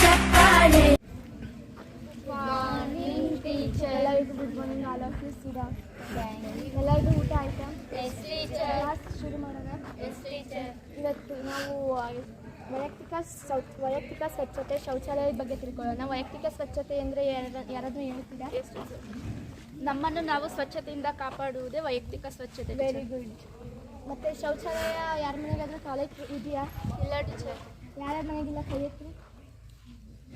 ಚಪ್ಪಾಳೆ. Good morning all of you ಸಿರಾ ಎಲ್ಲರಿಗೂ ಊಟ ಆಯ್ತಾ ಕ್ಲಾಸ್ ಶುರು ಮಾಡೋಣ ಇವತ್ತು ನಾವು ವೈಯಕ್ತಿಕ ಶೌ ವೈಯಕ್ತಿಕ ಸ್ವಚ್ಛತೆ ಶೌಚಾಲಯದ ಬಗ್ಗೆ ತಿಳ್ಕೊಳ್ಳೋಣ ವೈಯಕ್ತಿಕ ಸ್ವಚ್ಛತೆ ಅಂದರೆ ಯಾರಾದರೂ ಹೇಳ್ತೀರಾ ನಮ್ಮನ್ನು ನಾವು ಸ್ವಚ್ಛತೆಯಿಂದ ಕಾಪಾಡುವುದೇ ವೈಯಕ್ತಿಕ ಸ್ವಚ್ಛತೆ ವೆರಿ ಗುಡ್ ಮತ್ತು ಶೌಚಾಲಯ ಯಾರ ಮನೆಗಾದ್ರೂ ಕಾಲೇಜ್ ಇದೆಯಾ? ಇಲ್ಲ ಟೀಚರ್ ಯಾರ್ಯಾರ ಮನೆಗಿಲ್ಲ ಕೈ ಎತ್ತಿ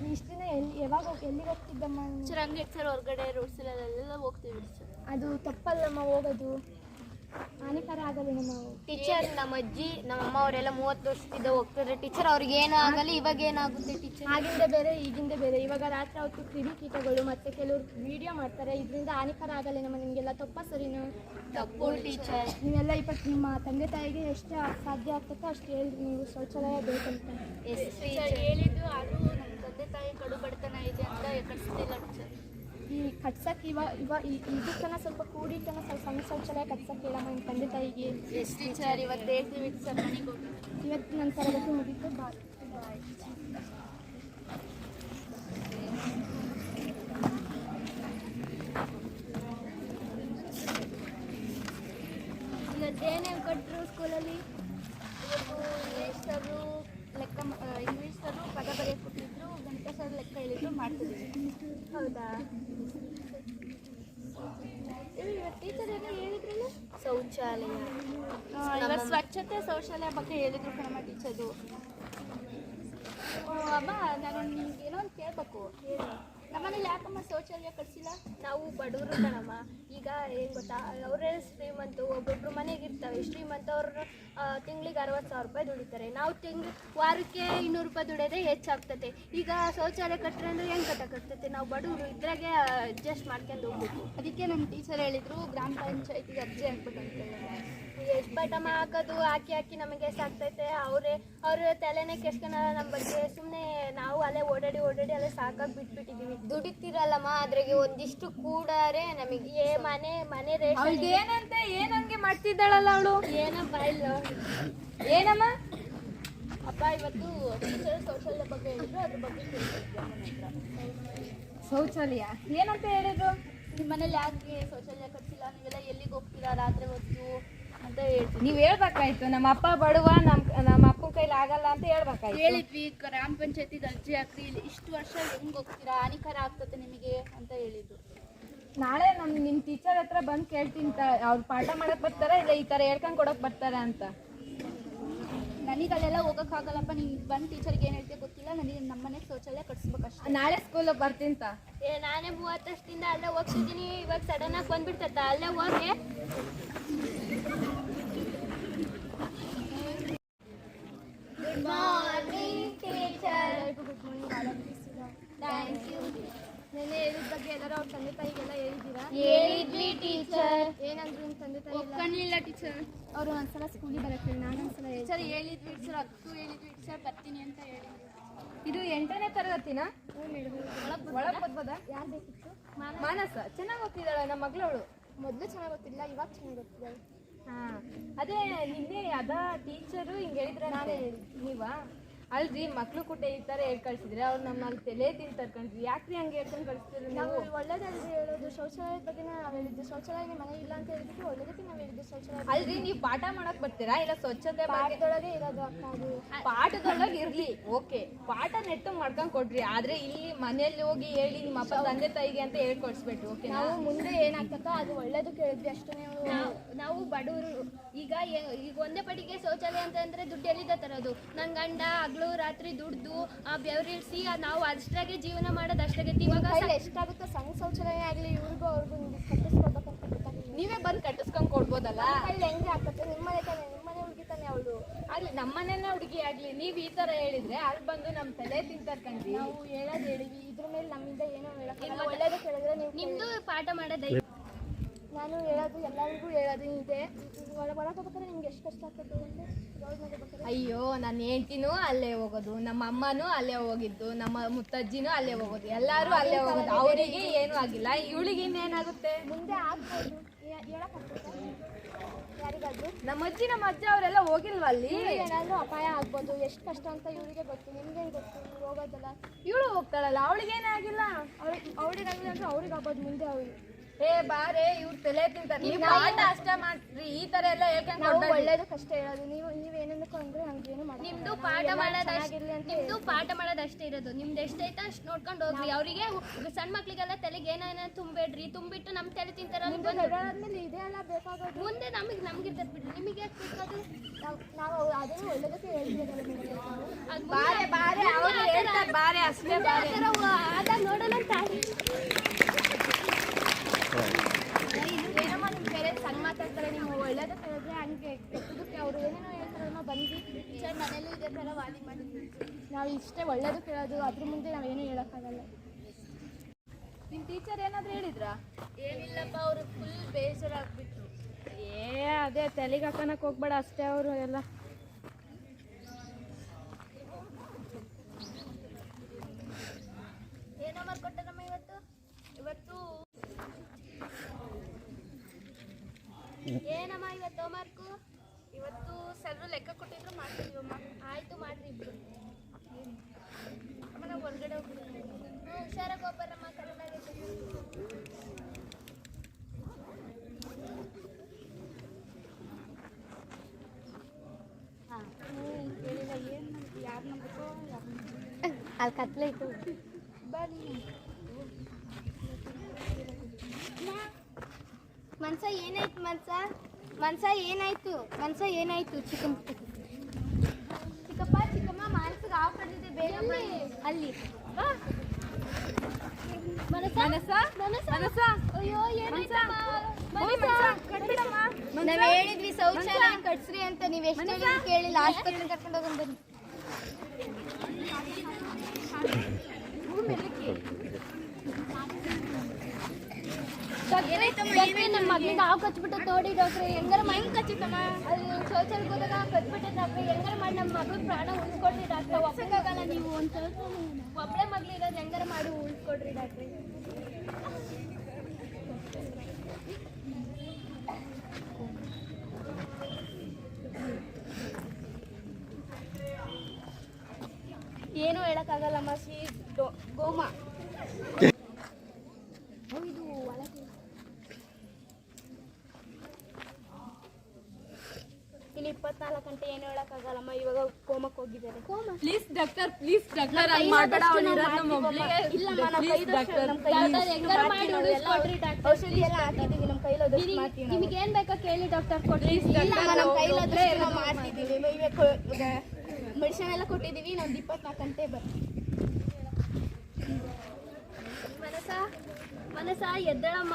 ಇಷ್ಟು ದಿನ ಎಲ್ಲಿ ಯಾವಾಗ ಹೋಗ್- ಎಲ್ಲಿಗೆ ಹೋಗ್ತಿದ್ದಮ್ಮ ಸರ್ ಹಂಗೆ ಸರ್ ಹೊರಗಡೆ ರೋಡ್ಸಲ್ಲೆಲ್ಲ ಹೋಗ್ತೀವಿ ಸರ್. ಅದು ತಪ್ಪಲ್ಲಮ್ಮ ಹೋಗೋದು. ಹಾನಿಕರ ಆಗಲಿ ನಮ್ಮ ಟೀಚರ್ ನಮ್ಮ ಅಜ್ಜಿ ನಮ್ಮ ಅಮ್ಮ ಅವರೆಲ್ಲ ಮೂವತ್ತು ವರ್ಷದಿಂದ ಹೋಗ್ತಾರೆ ಟೀಚರ್ ಅವ್ರಿಗೆ ಏನೂ ಆಗಲಿ ಇವಾಗ ಏನಾಗುತ್ತೆ ಟೀಚರ್ ಆಗಿಂದ ಬೇರೆ ಈಗಿಂದ ಬೇರೆ. ಇವಾಗ ರಾತ್ರಿ ಹೊತ್ತು ಕ್ರಿಮಿಕೀಟಗಳು ಮತ್ತೆ ಕೆಲವರು ವಿಡಿಯೋ ಮಾಡ್ತಾರೆ. ಇದರಿಂದ ಹಾನಿಕರ ಆಗಲ್ಲ ನಮ್ಮ ನಿಮಗೆಲ್ಲ? ತಪ್ಪ ಸರಿನಾ ತಪ್ಪು ಟೀಚರ್ ನೀವೆಲ್ಲ ಇಪ್ಪತ್ತು ನಿಮ್ಮ ತಂದೆ ತಾಯಿಗೆ ಎಷ್ಟು ಸಾಧ್ಯ ಆಗ್ತೈತೋ ಅಷ್ಟು ಹೇಳಿ ನೀವು ಶೌಚಾಲಯ ಬೇಕಂತ. ಟೀಚರ್ ಹೇಳಿದ್ದು ಅದು ನಮ್ಮ ತಂದೆ ತಾಯಿ ಕಡು ಬಡತನ ಇದೆ ಅಂತ ಕಳಿಸ್ತಿಲ್ಲ ಟೀಚರ್ ಈ ಕಟ್ಸಕ್ಕೆ ಇವ ಇವ ಈ- ಇದಕ್ಕನ ಸ್ವಲ್ಪ ಕೂಡಿಟ್ಟನ ಸ್ವಲ್ಪ ಸಣ್ಣ ಶೌಚಾಲಯ ಕಟ್ಸಕ್ಕೆ ಹೇಳಮ್ಮ ನಿಮ್ಮ ತಂದೆ ತಾಯಿಗೆ ಎಷ್ಟು ಟೀಚರ್ ಇವತ್ತು ಹೇಳ್ತೀವಿ ಸರ್ ಮನೆಗೆ ಹೋಗಿ. ಇವತ್ತು ನನ್ನ ತರಗತಿ ಮುಗಿತು ಬಾಯ್ ಬಾಯ್ ಇವತ್ತೇನೇ ಕೊಟ್ಟರು ಸ್ಕೂಲಲ್ಲಿ ಇವತ್ತು ಇಂಗ್ಲೀಷ್ ಸರು ಲೆಕ್ಕ ಮ- ಆ, ಇಂಗ್ಲೀಷ್ ಸರು ಪದ ಬರೆಯಕ್ಕೆ ಕೊಟ್ಟಿದ್ರು ಗಣಿತ ಸರ್ ಲೆಕ್ಕ ಹೇಳಿದ್ರು ಮಾಡ್ತಿದ್ವಿ ಹೌದಾ ಟೀಚರ್ ಏನೋ ಹೇಳಿದ್ರಲ್ಲ ಶೌಚಾಲಯ ಇವತ್ತು ಸ್ವಚ್ಛತೆ ಶೌಚಾಲಯ ಬಗ್ಗೆ ಹೇಳಿದ್ರು ಕಣಮ್ಮ ಟೀಚರ್ ಅಮ್ಮ, ನಾನು ನಿಮ್ಗೆ ಏನೋ ಒಂದು ಕೇಳಬೇಕು. ನಮ್ಮನೇಲಿ ಯಾಕಮ್ಮ ಶೌಚಾಲಯ ಕಟ್ಸಿಲ್ಲ? ನಾವು ಬಡವರು ಕಣಮ್ಮ ಈಗ ಏನು ಗೊತ್ತಾ, ಅವರೇ ಶ್ರೀಮಂತ, ಒಬ್ಬೊಬ್ರು ಮನೆಗೆ ಇರ್ತವೆ. ಶ್ರೀಮಂತ ಅವರು ತಿಂಗಳಿಗೆ ಅರವತ್ತು ಸಾವಿರ ರೂಪಾಯಿ ದುಡಿತಾರೆ. ನಾವು ತಿಂಗ್ಳು ವಾರಕ್ಕೆ ಇನ್ನೂರು ರೂಪಾಯಿ ದುಡಿಯೋದೇ ಹೆಚ್ಚಾಗ್ತದೆ ಈಗ ಶೌಚಾಲಯ ಕಟ್ಟರೆ ಅಂದ್ರೆ ಹೆಂಗೆ ಕಟ್ಟಕ್ಕಾಗ್ತದೆ ನಾವು ಬಡವರು ಇದ್ರಾಗೆ ಅಡ್ಜಸ್ಟ್ ಮಾಡ್ಕೊಂಡು ಹೋಗ್ಬೇಕು. ಅದಕ್ಕೆ ನಮ್ಮ ಟೀಚರ್ ಹೇಳಿದ್ರು, ಗ್ರಾಮ ಪಂಚಾಯತಿಗೆ ಅರ್ಜಿ ಹಾಕ್ಬೇಕಂತ ಎಷ್ಟು ಬಟಮ ಹಾಕೋದು ಹಾಕಿ ಹಾಕಿ ನಮಗೆ ಸಾಕ್ತೈತೆ. ಅವರೇ ಅವ್ರ ತಲೆನೇ ಕೆಸ್ಕೊಳಲ್ಲ ನಮ್ಮ ಬಗ್ಗೆ. ಸುಮ್ಮನೆ ನಾವು ಅಲ್ಲೇ ಓಡಾಡಿ ಓಡಾಡಿ ಅಲ್ಲೇ ಸಾಕಾಗಿ ಬಿಟ್ಬಿಟ್ಟಿದೀವಿ. ದುಡಿತಿರಲ್ಲಮ್ಮ ಅದ್ರಾಗೆ ಒಂದಿಷ್ಟು ಕೂಡಾರೆ ನಮಗೆ. ಏ ಮನೆ ಮನೆ ರೇಟ್ ಏನಂತೆ? ಏನಂಗೆ ಮಾಡ್ತಿದ್ದಾಳಲ್ಲ ಅವಳು? ಏನಪ್ಪ ಇಲ್ಲ. ಏನಮ್ಮ? ಅಪ್ಪ ಇವತ್ತು ಶೌಚಾಲಯ ಬಗ್ಗೆ ಹೇಳಿದ್ರು ಅದ್ರ ಬಗ್ಗೆ ಶೌಚಾಲಯ. ಏನಂತ ಹೇಳಿದ್ರು ನಿಮ್ಮ ಮನೇಲಿ ಯಾಕೆ ಶೌಚಾಲಯ ಕಟ್ಸಿಲ್ಲ? ನೀವೆಲ್ಲ ಎಲ್ಲಿಗೆ ಹೋಗ್ತೀರಾ? ರಾತ್ರಿ ಹೊತ್ತು? ಅಂತ ಹೇಳ್ತೀನಿ ನೀವ್ ಹೇಳ್ಬೇಕಾಯ್ತು ನಮ್ಮ ಅಪ್ಪ ಬಡವ ನಮ್ ನಮ್ಮ ಅಪ್ಪನ ಕೈಲಿ ಆಗಲ್ಲ ಅಂತ ಹೇಳ್ಬೇಕಾಯ್ತು. ಹೇಳಿದ್ವಿ ಗ್ರಾಮ ಪಂಚಾಯತಿಗೆ ಅರ್ಜಿ ಹಾಕ್ರಿ ಇಲ್ಲಿ ಇಷ್ಟು ವರ್ಷ ಹೆಂಗ್ ಹೋಗ್ತೀರಾ ಹಾನಿಕರ ಆಗ್ತದೆ ನಿಮಗೆ ಅಂತ ಹೇಳಿದ್ದು. ನಾಳೆ ನಮ್ ನಿಮ್ ಟೀಚರ್ ಹತ್ರ ಬಂದ್ ಕೇಳ್ತೀನಿ ತ- ಅವ್ರು ಪಾಠ ಮಾಡಕ್ ಬರ್ತಾರ ಇಲ್ಲ ಈ ತರ ಹೇಳ್ಕೊಂಡ್ ಕೊಡಕ್ ಬರ್ತಾರ ಅಂತ? ನನಗೆ ಅಲ್ಲೆಲ್ಲ ಹೋಗೋಕ್ಕಾಗಲ್ಲಪ್ಪ ನೀನು ಬಂದು ಟೀಚರ್ಗೆ ಏನು ಹೇಳ್ತೀಯ ಗೊತ್ತಿಲ್ಲ ನನಗೆ ನಮ್ಮನೆ ಶೌಚಾಲಯ ಕಟ್ಸ್ಬೇಕಷ್ಟೇ ನಾಳೆ ಸ್ಕೂಲ್ ಬರ್ತೀನಿ ತ. ಏ ನಾನೇ ಮೂವತ್ತು ವರ್ಷದಿಂದ ಅಲ್ಲೇ ಹೋಗ್ತಿದ್ದೀನಿ ಇವಾಗ ಸಡನ್ ಆಗಿ ಬಂದ್ಬಿಡ್ತತ್ತ ಅಲ್ಲೇ ಹೋಗಿ ಗುಡ್ ಮಾರ್ನಿಂಗ್ ಟೀಚರ್ ಎಲ್ಲರಿಗೂ good morning all of you Sira thank you ನೆನ್ನೆ ಹೇಳಿದ ಬಗ್ಗೆ ಎಲ್ಲರೂ ಅವ್ರ ತಂದೆ ತಾಯಿಗೆಲ್ಲ ಹೇಳಿದ್ದೀರಾ ಹೇಳಿದ್ವಿ ಟೀಚರ್ ಏನಂದ್ರು ನಿಮ್ಮ ತಂದೆ ತಾಯಿ ಎಲ್ಲ ಒಪ್ಕೊಂಡಿಲ್ಲ ಟೀಚರ್ ಅವರು ಒಂದ್ಸಲ ಸ್ಕೂಲಿಗೆ ಬರಕ್ಕೆ ನಾನು ಒಂದ್ಸಲ ಟೀಚರ್ ಹೇಳಿದ್ವಿ ಟೀಚರ್ ಹತ್ತು ಹೇಳಿದ್ವಿ ಟೀಚರ್ ಬರ್ತೀನಿ ಅಂತ ಹೇಳಿದ್ವಿ ಇದು ಎಂಟನೇ ತರಗತಿನ? ಒಳಗ್ ಓದ್ಬೋದಾ? ಯಾರು ಬೇಕಿತ್ತು? ಮಾನಸ. ಚೆನ್ನಾಗಿ ಓದ್ತಿದ್ದಾಳೆ ನಮ್ಮ ಮಗಳವಳು. ಮೊದಲು ಚೆನ್ನಾಗಿ ಗೊತ್ತಿಲ್ಲ ಇವಾಗ ಚೆನ್ನಾಗಿ ಗೊತ್ತಿಲ್ಲ ಹಾ. ಅದೇ ನಿನ್ನೆ ಅದ ಟೀಚರು ಹಿಂಗ್ ಹೇಳಿದ್ರೆ ನಾನೇ ನೀವಾ? ಅಲ್ರಿ ಮಕ್ಳು ಕೂಡ ಈ ತರ ಹೇಳ್ ಕಳ್ಸಿದ್ರೆ? ಅವ್ರು ನಮ್ಮ ಅಲ್ಲಿ ತಲೆ ತಿಂತಾರ್ ಕಣ್ರಿ ಯಾಕ್ರಿ ಹಂಗೆ ಹೇಳ್ಕೊಂಡು ಕಳಿಸ್ತೀರಿ ನಾವು? ನೀವು ಒಳ್ಳೇದಲ್ರಿ ಹೇಳೋದು ಶೌಚಾಲಯದ ಬಗ್ಗೆ ನಾವು ಹೇಳಿದ್ದು. ಶೌಚಾಲಯ ಮನೆ ಇಲ್ಲ ಅಂತ ಹೇಳಿದ್ವಿ ಒಳ್ಳೇದಕ್ಕೆ ನಾವು ಹೇಳಿದ್ದು ಶೌಚಾಲಯ ಅಲ್ರಿ ನೀವು ಪಾಠ ಮಾಡಕ್ ಬರ್ತೀರಾ? ಇಲ್ಲ ಸ್ವಚ್ಛತೆ ಪಾಠದೊಳಗೆ ಇರೋದು ಅಕ್ಕ ಅದು. ಪಾಠದೊಳಗ್ ಇರ್ಲಿ. ಓಕೆ. ಪಾಠ ನೆಟ್ಟು ಮಾಡ್ಕೊಂಡ್ ಕೊಡ್ರಿ. ಆದ್ರೆ ಇಲ್ಲಿ ಮನೆಯಲ್ಲಿ ಹೋಗಿ ಹೇಳಿ ನಿಮ್ಮ ಅಪ್ಪ ತಂದೆ ತಾಯಿಗೆ ಅಂತ ಹೇಳ್ಕೊಡ್ಸ್ಬೇಡ್ರಿ ಓಕೆ ನಾವು ಮುಂದೆ ಏನಾಗ್ತಕ್ಕೋ ಅದು ಒಳ್ಳೇದು ಕೇಳಿದ್ವಿ ಅಷ್ಟೇ. ನಾವು ಬಡವರು. ಈಗ ಈಗ ಒಂದೇ ಪಟಿಗೆ ಶೌಚಾಲಯ ಅಂತ ಅಂದ್ರೆ ದುಡ್ಡು ಎಲ್ಲಿಂದ ತರೋದು? ನನ್ ಗಂಡ ಹಗ್ಲು ರಾತ್ರಿ ದುಡ್ದು ಆ ಬೆವರಿಳಿಸಿ ನಾವು ಅಷ್ಟಾಗೆ ಜೀವನ ಮಾಡೋದು ಅಷ್ಟಾಗೆ ಇವಾಗ ಎಷ್ಟಾಗುತ್ತೆ ಸಣ್ಣ ಶೌಚಾಲಯ ಆಗಲಿ ಇವ್ರಿಗೂ ಅವ್ರಿಗೂ ಕಟ್ಟಿಸ್ಕೊಡ್ಬೇಕಂತ ನೀವೇ ಬಂದು ಕಟ್ಟಿಸ್ಕೊಂಡ್ ಕೊಡ್ಬೋದಲ್ಲ? ಹೆಂಗೆ ಆಗ್ತದೆ? ನಿಮ್ಮ ಮನೆ ತಾನೆ ನಿಮ್ಮ ಮನೆ ಹುಡುಗಿ ತಾನೆ ಅವಳು? ಆಗ್ಲಿ ನಮ್ಮನೆನ ಹುಡುಗಿ ಆಗ್ಲಿ ನೀವ್ ಈ ತರ ಹೇಳಿದ್ರೆ ಅಲ್ಲಿ ಬಂದು ನಮ್ ತಲೆ ತಿಂತಾರ ಕಣ್ರಿ. ನಾವು ಹೇಳೋದು ಹೇಳಿ ಇದ್ರ ಮೇಲೆ ನಮ್ಮಿಂದ ಏನೋ ಹೇಳಕ್ಕಾಗಲ್ಲ ಒಳ್ಳೇದು ಕೇಳಿದ್ರೆ ನೀವು ನಿಮ್ದು ಪಾಠ ಮಾಡೋದೈ ನಾನು ಹೇಳೋದು ಎಲ್ಲರಿಗೂ ಹೇಳೋದು ಇದೆ. ಹೊರಗೆ ಹೋಗ್ಬೇಕಾದ್ರೆ ನಿಮ್ಗೆ ಎಷ್ಟು ಕಷ್ಟ ಆಗ್ತದೆ ಅಂತ ಅಯ್ಯೋ ನನ್ನ ಹೆಂಡ್ತಿನೂ ಅಲ್ಲೇ ಹೋಗೋದು ನಮ್ಮ ಅಮ್ಮನೂ ಅಲ್ಲೇ ಹೋಗಿದ್ದು ನಮ್ಮ ಮುತ್ತಜ್ಜಿನೂ ಅಲ್ಲೇ ಹೋಗೋದು ಎಲ್ಲರೂ ಅಲ್ಲೇ ಹೋಗೋದು ಅವರಿಗೆ ಏನೂ ಆಗಿಲ್ಲ. ಇವಳಿಗೆ ಇನ್ನೇನಾಗುತ್ತೆ? ಮುಂದೆ ಆಗ್ಬೋದು. ಯಾರಿಗಾದ್ರೂ ನಮ್ಮ ಅಜ್ಜಿ ನಮ್ಮ ಅಜ್ಜ ಅವರೆಲ್ಲ ಹೋಗಿಲ್ವ ಅಲ್ಲಿ? ಏನಾದರೂ ಅಪಾಯ ಆಗ್ಬೋದು. ಎಷ್ಟು ಕಷ್ಟ ಅಂತ ಇವರಿಗೆ ಗೊತ್ತು. ನಿಮ್ಗೆ ಗೊತ್ತು? ಹೋಗೋದಲ್ಲ? ಇವಳು ಹೋಗ್ತಾಳಲ್ಲ ಅವಳಿಗೇನಾಗಿಲ್ಲ? ಅವ್ರಿಗೆ ಅವ್ರಿಗಾಗಿಲ್ಲ ಅಂದ್ರೆ ಅವ್ರಿಗೆ ಆಗ್ಬೋದು ಮುಂದೆ ಅವ್ರಿಗೆ ಏ ಬಾರೆ ಇವ್ರು ತಲೆ ತಿಂತಾರೆ. ನೀವು ಪಾಠ ಅಷ್ಟೇ ಮಾಡ್ರಿ ಈ ತರ ಎಲ್ಲ ಹೇಳ್ಕೊಂಡ್ ನಾವು ಕೊಡ್ಬೇಡಿ. ಒಳ್ಳೇದು ಕಷ್ಟ ಹೇಳೋದು. ನೀವು ನೀವು ಏನಂದಕ್ಕೂ ಕೊಂಡ್ರೆ ಹಂಗೇನು ಮಾಡಿ ನಿಮ್ದು ಪಾಠ ಮಾಡೋದು ಅಂತ ನಿಮ್ದು ಪಾಠ ಮಾಡೋದು ಅಷ್ಟೇ ಇರೋದು. ನಿಮ್ದು ಎಷ್ಟೈತೆ ಅಷ್ಟು ನೋಡ್ಕೊಂಡು ಹೋಗ್ರಿ. ಅವರಿಗೆ ಸಣ್ಣ ಮಕ್ಳಿಗೆಲ್ಲ ತಲೆಗೆ ಏನೇನೋ ತುಂಬೇಡ್ರಿ ತುಂಬಿಟ್ಟು ನಮ್ ತಲೆ ತಿಂತಾರ ಮುಂದೆ ದೊಡ್ಡಾದ್ಮೇಲೆ ಇದೇ ಬೇಕಾಗೋದು. ಮುಂದೆ ನಮಗೆ ನಮ್ಗಿರ್ತದೆ ಬಿಡ್ರಿ. ನಿಮಗೆ ಯಾಕೆ ನಾವು ನಾವು ಅದನ್ನು ಒಳ್ಳೇದಕ್ಕೆ ಹೇಳ್ತಿರೋದಲ್ಲ ನಿಮಗೆ ನಾವು. ಅದ್ ಮುಂದೆ ಬಾರೆ ಬಾರೆ ಅವ್ರು ಹೇಳ್ತಾರೆ ಬಾರೆ ಅಷ್ಟೇ ಬಾರೆ. ಆದಾಗ ನೋಡೋಣ ಏನಮ್ಮ ನಿಮ್ಮ ಪೇರೆಂಟ್ಸ್ ಹಂಗೆ ಮಾತಾಡ್ತಾರೆ ನೀವು ಒಳ್ಳೇದಕ್ಕೆ ಹೇಳಿದ್ರೆ ಹಂಗೆ ಕೆಟ್ಟದಕ್ಕೆ ಅವರು ಏನೇನೋ ಹೇಳ್ತಾರಲ್ಲ ಬಂದು ಟೀಚರ್ ಮನೇಲಿ ಇದೇ ಥರ ವಾದಿ ಮಾಡಿದ್ವಿ ನಾವು ಇಷ್ಟೇ ಒಳ್ಳೇದಕ್ಕೆ ಕೇಳೋದು ಅದ್ರ ಮುಂದೆ ನಾವೇನು ಹೇಳೋಕ್ಕಾಗಲ್ಲ ನಿಮ್ಮ ಟೀಚರ್ ಏನಾದ್ರು ಹೇಳಿದ್ರಾ ಏನಿಲ್ಲಪ್ಪ ಅವರು ಫುಲ್ ಬೇಜಾರಾಗ್ಬಿಟ್ರು ಏ ಅದೇ ತಲೆಗೆ ಹೋಗ್ಬೇಡ ಅಷ್ಟೇ ಅವರು ಎಲ್ಲ ಏನೋ ಮಾಡ್ಕೊಟ್ಟಾರಮ್ಮ ಇವತ್ತು ಇವತ್ತು ಏನಮ್ಮ ಇವತ್ತು ಮಾರ್ಕು ಇವತ್ತು ಸರ್ರು ಲೆಕ್ಕ ಕೊಟ್ಟಿದ್ರು ಮಾಡ್ತೀವಮ್ಮ ಆಯ್ತು ಮಾಡ್ರಿ ಇಬ್ರು. ಅಮ್ಮ ನಾವು ಹೊರಗಡೆ ಹೋಗ್ಬಿಡ್ತೀವಿ ಹ್ಞೂ ಹುಷಾರಾಗಿ ಹೋಗ್ಬಾರಮ್ಮ ಕರೆಕ್ಟಾಗೈತೆ ಅಲ್ಲಿ ಕತ್ಲೈತು ಮನ್ಸ ಏನಾಯ್ತು ಮನ್ಸ? ಮನ್ಸ ಏನಾಯ್ತು? ಮನ್ಸ ಏನಾಯ್ತು ಚಿಕ್ಕಮ್ಮ? ಚಿಕ್ಕಪ್ಪ ಚಿಕ್ಕಮ್ಮ ಮನ್ಸಿಗೆ ಆಫ್ ಬೇಗ ಬನ್ನಿ. ಅಲ್ಲಿ? ನಾವ್ ಹೇಳಿದ್ವಿ ಶೌಚಾಲಯ ಕಟ್ಸ್ರಿ ಅಂತ ನೀವ್ ಎಷ್ಟು ಕೇಳಿಲ್ಲ. ಆಸ್ಪತ್ರೆ ಕರ್ಕೊಂಡು ಹೋಗೋಣ ಬನ್ನಿ. ನಮ್ಮ ಮಗನ ಹಾವು ಕಚ್ಬಿಟ್ಟು ಡಾಕ್ಟ್ರೆ ಹೆಂಗಾರ ಹೆಂಗ್ ಕಚ್ಚಿತ್ತಮ್ಮ? ಅಲ್ಲಿ ಶೌಚಾಲಯಕ್ಕೆ ಹೋದಾಗ ಕಚ್ಬಿಟ್ಟೆ ಡಾಕ್ಟ್ರೆ ಹೆಂಗಾರ ಮಾಡಿ ನಮ್ಮ ಮಗಳ ಪ್ರಾಣ ಉಳಿಸ್ಕೊಡ್ರಿ ಡಾಕ್ಟ್ರೆ ಒಪ್ಪಕ್ಕಾಗಲ್ಲ ನೀವು ಒಂದು ಸ್ವಲ್ಪ ಒಬ್ಬಳೆ ಮಗ್ಳು ಇರೋದು ಹೆಂಗಾರ ಮಾಡಿ ಉಳಿಸ್ಕೊಡ್ರಿ ಡಾಕ್ಟ್ರೆ? ಏನು ಹೇಳಕ್ಕಾಗಲ್ಲಮ್ಮ ಶ್ರೀ ಗೋಮ ಇದು ಒಳಗೆ ಇಲ್ಲಿ ಇಪ್ಪತ್ನಾಲ್ಕು ಗಂಟೆ ಏನು ಹೇಳಕ್ಕಾಗಲ್ಲಮ್ಮ ಇವಾಗ ಕೋಮಕ್ಕೆ ಹೋಗಿದ್ದಾರೆ coma? Please doctor please doctor ಹಂಗ್ ಮಾಡ್ಬೇಡ ಇರೋದ್ ನಮ್ಮ ಒಬ್ಳಿಗೆ. ಇಲ್ಲಮ್ಮ ನಮ್ಮ ಪ್ಲೀಸ್ ಕೈದಷ್ಟು ಡಾಕ್ಟರ್ ನಮ್ಮ ಮಾಡಿ ಮಾಡ್ತೀವಿ ಡಾಕ್ಟರ್ ಔಷಧಿ ಎಲ್ಲ ನಮ್ಮ ಕೈಲಾದಷ್ಟು ಮಾಡ್ತೀವಿ ನಾವು. ನಿಮಗೆ ಏನ್ ಬೇಕೋ ಕೇಳಿ ಡಾಕ್ಟರ್ ಕೊಡ್ರಿ ಇಲ್ಲಮ್ಮ ನಮ್ಮ ಕೈಲಾದಷ್ಟು ಎಲ್ಲ ಮಾಡ್ತಿದ್ದೀವಿ ಮೆಡಿಸಿನ್ ಎಲ್ಲ ಕೊಟ್ಟಿದ್ದೀವಿ ಇನ್ನೊಂದು ಇಪ್ಪತ್ನಾಲ್ಕು ಗಂಟೆ ಬರ್ತೀವಿ ಮನಸ ಮನಸ ಎದ್ದಳಮ್ಮ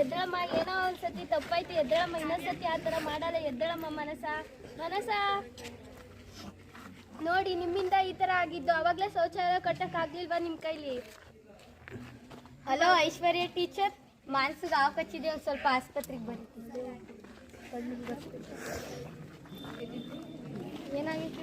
ಎದ್ದಳಮ್ಮ ಏನೋ ಒಂದ್ಸತಿ ತಪ್ಪಾಯ್ತು ಎದ್ದಳಮ್ಮ ಇನ್ನೊಂದ್ಸತಿ ಆ ಥರ ಮಾಡಲ್ಲ ಎದ್ದಳಮ್ಮ ಮನಸ ಮನಸ ನೋಡಿ, ನಿಮ್ಮಿಂದ ಈ ತರ ಆಗಿದ್ದು. ಅವಾಗಲೇ ಶೌಚಾಲಯ ಕಟ್ಟಕ್ಕಾಗ್ಲಿಲ್ವಾ ನಿಮ್ಮ ಕೈಲಿ? ಹಲೋ ಐಶ್ವರ್ಯ ಟೀಚರ್ ಮಾನ್ಸಿಗೆ ಹಾವು ಕಚ್ಚಿದೆ, ಒಂದು ಸ್ವಲ್ಪ ಆಸ್ಪತ್ರೆಗೆ ಬನ್ನಿ. ಏನಾಗಿತ್ತು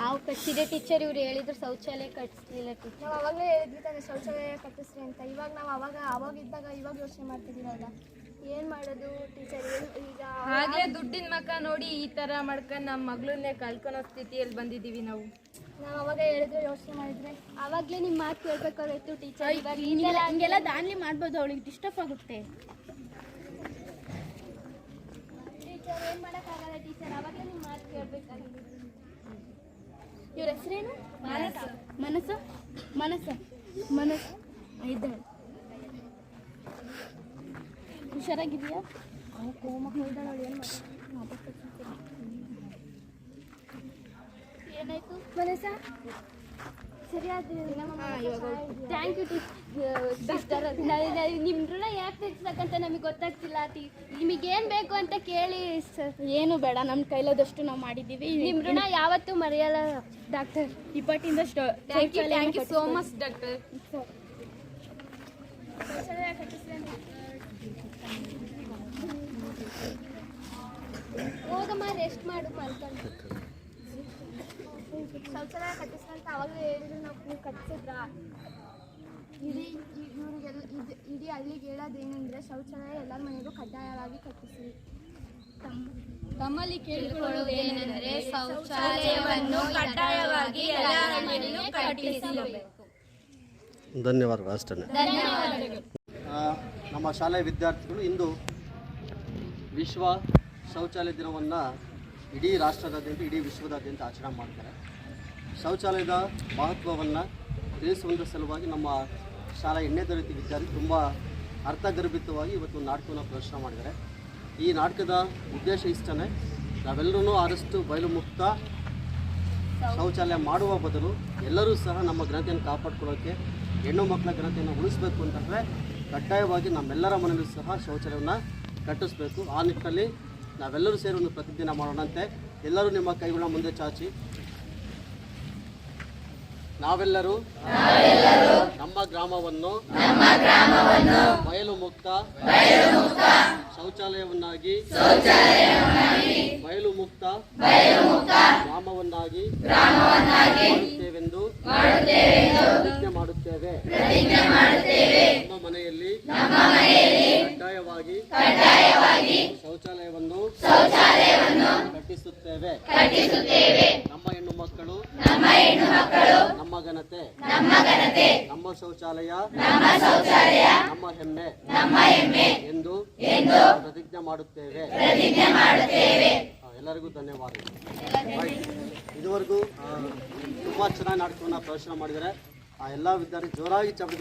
ಹಾವು ಕಚ್ಚಿದೆ ಟೀಚರ್ ಇವ್ರು ಹೇಳಿದ್ರು ಶೌಚಾಲಯ ಕಟ್ಟಿಸ್ಲಿಲ್ಲ ಟೀಚರ್ ನಾವು ಅವಾಗಲೇ ಹೇಳಿದ್ವಿ ತಾನೆ ಶೌಚಾಲಯ ಕಟ್ಟಿಸ್ರಿ ಅಂತ. ಇವಾಗ ನಾವು ಅವಾಗ ಅವಾಗಿದ್ದಾಗ ಇವಾಗ ಯೋಚನೆ ಮಾಡ್ತಿದ್ದೀರಲ್ಲ. ಏನು ಮಾಡೋದು ಟೀಚರ್ ಈಗ ಹಾಗೆ ದುಡ್ಡಿನ ಮಕ್ಕ ನೋಡಿ ಈ ತರ ಮಾಡ್ಕೊಂಡ್ ನಮ್ಮ ಮಗಳನ್ನೇ ಕಳ್ಕೊಳೋ ಸ್ಥಿತಿಯಲ್ಲಿ ಬಂದಿದೀವಿ ನಾವು. ನಾವು ಅವಾಗ ಹೇಳಿದ್ರೆ ಯೋಚನೆ ಮಾಡಿದ್ರೆ. ಅವಾಗಲೇ ನಿಮ್ಮ ಮಾತು ಕೇಳಬೇಕಾಗಿತ್ತು ಟೀಚರ್ ಇವಾಗ ಹಿಂಗೆಲ್ಲ ಹಿಂಗೆಲ್ಲ ದಾನ್ಲಿ ಮಾಡ್ಬೋದು ಅವಳಿಗೆ ಡಿಸ್ಟರ್ಬ್ ಆಗುತ್ತೆ. ಟೀಚರ್ ಏನು ಮಾಡೋಕ್ಕಾಗಲ್ಲ ಟೀಚರ್ ಅವಾಗಲೇ ನಿಮ್ಮ ಮಾತು ಕೇಳಬೇಕಾಗಿತ್ತು ಇವ್ರ ಹೆಸರೇನು? ಮನಸ್ಸು. ಮನಸ್ಸ? ಮನಸ್ಸ? ಮನಸ್ಸು. ಇದ್ದಾಳೆ ಹುಷಾರಾಗಿದೆಯಾ ಏನು ಏನಾಯ್ತು? ಮನಸ್ಸ? ಸರಿಯಾದ ಥ್ಯಾಂಕ್ ಯು ಸಿಸ್ಟರ್ ನಿಮ್ಮ ಋಣ ಯಾಕೆ ತೀರ್ಸಕ್ಕಂತ ನಮಗೆ ಗೊತ್ತಾಗ್ತಿಲ್ಲ ನಿಮಗೆ ನಿಮಗೇನು ಬೇಕು ಅಂತ ಕೇಳಿ ಸರ್ ಏನು ಬೇಡ ನಮ್ಮ ಕೈಲಾದಷ್ಟು ನಾವು ಮಾಡಿದ್ದೀವಿ. ನಿಮ್ಮ ಋಣ ಯಾವತ್ತೂ ಮರೆಯಲ್ಲ doctor ಇಪ್ಪತ್ತಿಂದ thank you thank you so much doctor rest ಮಾಡು ಮಲ್ಕೊಂಡು. ಶೌಚಾಲಯ ಕಟ್ಟಿಸ್ಕೊಂತ ಅವಾಗಲೇ ಹೇಳಿದ್ರು ನಾವು ನೀವು ಕಟ್ಟಿಸಿದ್ರಾ ಇಡೀ ಇ- ಇವ್ರಿಗೆಲ್ಲ ಇದು ಇಡೀ ಹಳ್ಳಿಗೆ ಹೇಳೋದೇನೆಂದರೆ ಶೌಚಾಲಯ ಎಲ್ಲರ ಮನೆಗೂ ಕಡ್ಡಾಯವಾಗಿ ಕಟ್ಟಿಸಿ. ತಮ್ಮಲ್ಲಿ ಕೇಳಿಕೊಳ್ಳುವುದೇನೆಂದರೆ ಶೌಚಾಲಯವನ್ನು ಕಡ್ಡಾಯವಾಗಿ ಎಲ್ಲರ ಹಳ್ಳಿಯಲ್ಲೂ ಕಟ್ಟಿಸಬೇಕು. ಧನ್ಯವಾದಗಳು ಅಷ್ಟೇ ಧನ್ಯವಾದಗಳು. ಆ, ನಮ್ಮ ಶಾಲೆಯ ವಿದ್ಯಾರ್ಥಿಗಳು ಇಂದು ವಿಶ್ವ ಶೌಚಾಲಯ ದಿನವನ್ನು ಇಡೀ ರಾಷ್ಟ್ರದಾದ್ಯಂತ, ಇಡೀ ವಿಶ್ವದಾದ್ಯಂತ ಆಚರಣೆ ಮಾಡ್ತಾರೆ. ಶೌಚಾಲಯದ ಮಹತ್ವವನ್ನು ತಿಳಿಸುವಂಥ ಸಲುವಾಗಿ ನಮ್ಮ ಶಾಲಾ ಎಣ್ಣೆ ತರಗತಿ ವಿದ್ಯಾರ್ಥಿ ತುಂಬ ಅರ್ಥಗರ್ಭಿತವಾಗಿ ಇವತ್ತು ನಾಟಕವನ್ನು ಪ್ರದರ್ಶನ ಮಾಡಿದ್ದಾರೆ. ಈ ನಾಟಕದ ಉದ್ದೇಶ ಇಷ್ಟನೇ ನಾವೆಲ್ಲರೂ ಆದಷ್ಟು ಬಯಲು ಮುಕ್ತ ಶೌಚಾಲಯ ಮಾಡುವ ಬದಲು ಎಲ್ಲರೂ ಸಹ ನಮ್ಮ ಘನತೆಯನ್ನು ಕಾಪಾಡ್ಕೊಳ್ಳೋಕ್ಕೆ ಹೆಣ್ಣು ಮಕ್ಕಳ ಘನತೆಯನ್ನು ಉಳಿಸಬೇಕು ಅಂತಂದರೆ ಕಡ್ಡಾಯವಾಗಿ ನಮ್ಮೆಲ್ಲರ ಮನೆಯಲ್ಲೂ ಸಹ ಶೌಚಾಲಯವನ್ನು ಕಟ್ಟಿಸ್ಬೇಕು. ಆ ನಿಟ್ಟಿನಲ್ಲಿ ನಾವೆಲ್ಲರೂ ಸೇರಿ ಒಂದು ಪ್ರತಿಜ್ಞೆ ಮಾಡೋಣಂತೆ. ಎಲ್ಲರೂ ನಿಮ್ಮ ಕೈಗಳನ್ನ ಮುಂದೆ ಚಾಚಿ. ನಾವೆಲ್ಲರೂ ನಮ್ಮ ಗ್ರಾಮವನ್ನು ಬಯಲು ಮುಕ್ತ ಶೌಚಾಲಯವನ್ನಾಗಿ ಬಯಲು ಮುಕ್ತ ಗ್ರಾಮವನ್ನಾಗಿ ಮಾಡುತ್ತೇವೆಂದು ಪ್ರತಿಜ್ಞೆ ಮಾಡುತ್ತೇವೆ. ನಮ್ಮ ಮನೆಯಲ್ಲಿ ಕಡ್ಡಾಯವಾಗಿ ಶೌಚಾಲಯವನ್ನು ಕಟ್ಟಿಸುತ್ತೇವೆ. ನಮ್ಮ ಹೆಣ್ಣು ಮಕ್ಕಳು ನಮ್ಮ ಘನತೆ ನಮ್ಮ ಶೌಚಾಲಯ. ನಮ್ಮ ಶೌಚಾಲಯ. ನಮ್ಮ ಹೆಮ್ಮೆ. ನಮ್ಮ ಹೆಮ್ಮೆ. ಎಂದು ಎಂದು ಪ್ರತಿಜ್ಞೆ ಮಾಡುತ್ತೇವೆ. ಪ್ರತಿಜ್ಞೆ ಮಾಡುತ್ತೇವೆ. ಎಲ್ಲರಿಗೂ ಧನ್ಯವಾದಗಳು. ಇದುವರೆಗೂ ತುಂಬಾ ಚೆನ್ನಾಗಿ ನಾಟಕವನ್ನು ಪ್ರದರ್ಶನ ಮಾಡಿದರೆ ಆ ಎಲ್ಲ ವಿದ್ಯಾರ್ಥಿ ಜೋರಾಗಿ ಚಪ್ಪಿದ